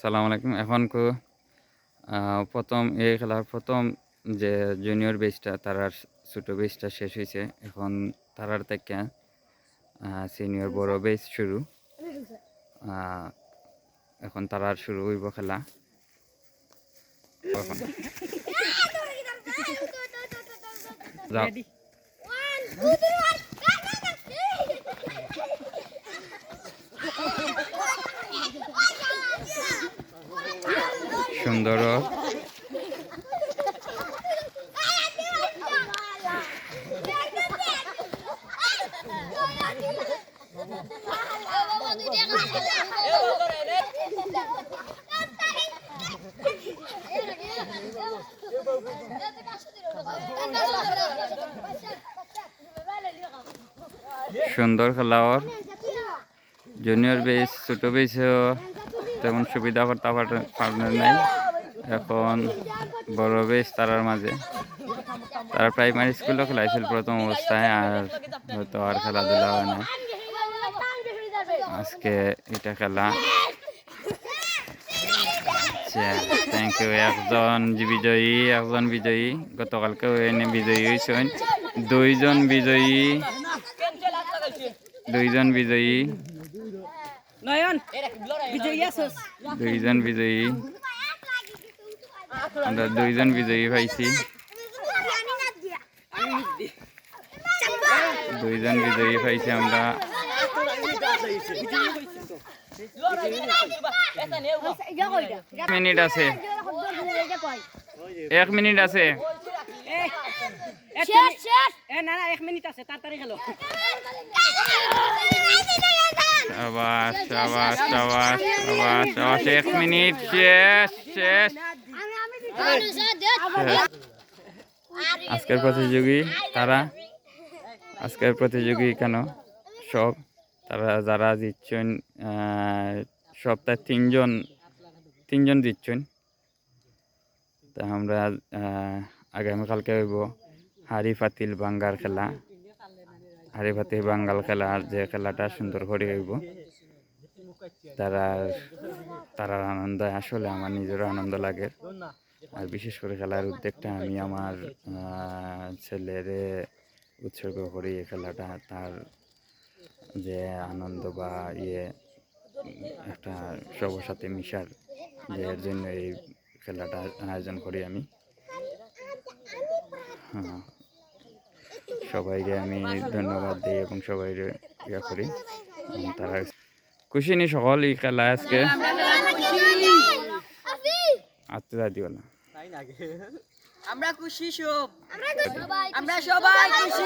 সালাম আলাইকুম। এখন কো প্রথম এই খেলার প্রথম যে জুনিয়র বেসটা তারার ছোটো বেসটা শেষ হয়েছে এখন তারার থেকে সিনিয়র বড় বেস শুরু। আহ, এখন তারার শুরু হইব খেলা। যাও। সুন্দর। সুন্দর খেলা ওর। জুনিয়র বেস ছোটো বেসেও তেমন সুবিধা করতে পার- নাই। এখন বড় বেস তারার মাঝে। তারা প্রাইমারি স্কুলও খেলাইছিল প্রথম অবস্থায়, আর হয়তো আর খেলাধুলা হয় না আজকে এটা খেলা। আচ্ছা থ্যাংক ইউ একজন বিজয়ী একজন বিজয়ী। গতকালকে এনে বিজয়ী হয়েছেন। দুইজন বিজয়ী। দুইজন বিজয়ী। নয়ন বিজয়ী দুইজন বিজয়ী। আমরা দুইজন বিজয়ী পাইছি। দুইজন বিজয়ী পাইছি আমরা। মিনিট আছে। এক মিনিট আছে। না না এক মিনিট আছে তাড়াতাড়ি খেলো। সাবাস সাবাস সাবাস সাবাস সাবাস এক মিনিট শেষ শেষ আজকের প্রতিযোগী তারা আজকের প্রতিযোগী কেন? সব তারা যারা দিচ্ছেন আহ, সপ্তাহে তিনজন তিনজন দিচ্ছেন তা আমরা আগামীকালকে হইব হাড়ি পাতিল বাঙ্গার খেলা। হাড়ি পাতিল বাঙ্গাল খেলার যে খেলাটা সুন্দর করে হইব। তারা, তারার আনন্দ আসলে আমার নিজেরও আনন্দ লাগে। আর বিশেষ করে খেলার উদ্যোগটা আমি আমার ছেলেরে উৎসর্গ করি এই খেলাটা। তার যে আনন্দ বা ইয়ে একটা সবার সাথে মিশার এর জন্য এই খেলাটা আয়োজন করি আমি। হ্যাঁ সবাইকে আমি ধন্যবাদ দিই এবং সবাই ইয়ে করি। তারা খুশি নি সকল ই খেলা আজকে। আত্মীয় দাদি বলা আমরা খুশি সব। আমরা সবাই খুশি।